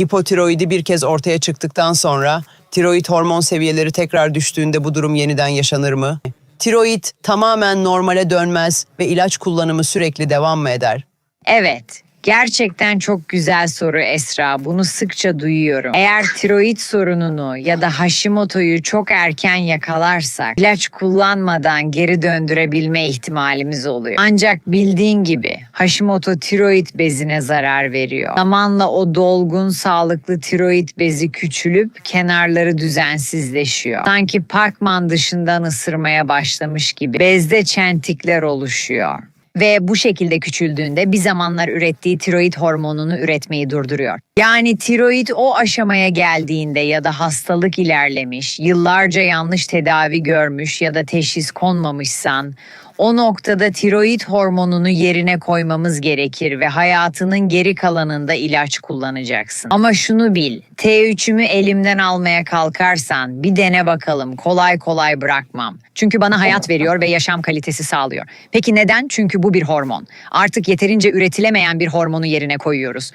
Hipotiroidi bir kez ortaya çıktıktan sonra tiroid hormon seviyeleri tekrar düştüğünde bu durum yeniden yaşanır mı? Tiroid tamamen normale dönmez ve ilaç kullanımı sürekli devam mı eder? Evet, gerçekten çok güzel soru Esra. Bunu sıkça duyuyorum. Eğer tiroid sorununu ya da Hashimoto'yu çok erken yakalarsak ilaç kullanmadan geri döndürebilme ihtimalimiz oluyor. Ancak bildiğin gibi Hashimoto tiroid bezine zarar veriyor. Zamanla o dolgun sağlıklı tiroid bezi küçülüp kenarları düzensizleşiyor. Sanki Parkman dışından ısırmaya başlamış gibi bezde çentikler oluşuyor ve bu şekilde küçüldüğünde bir zamanlar ürettiği tiroid hormonunu üretmeyi durduruyor. Yani tiroid o aşamaya geldiğinde ya da hastalık ilerlemiş, yıllarca yanlış tedavi görmüş ya da teşhis konmamışsan o noktada tiroid hormonunu yerine koymamız gerekir ve hayatının geri kalanında ilaç kullanacaksın. Ama şunu bil, T3'ümü elimden almaya kalkarsan bir dene bakalım. Kolay kolay bırakmam. Çünkü bana hayat veriyor ve yaşam kalitesi sağlıyor. Peki neden? Çünkü bu bir hormon. Artık yeterince üretilemeyen bir hormonu yerine koyuyoruz.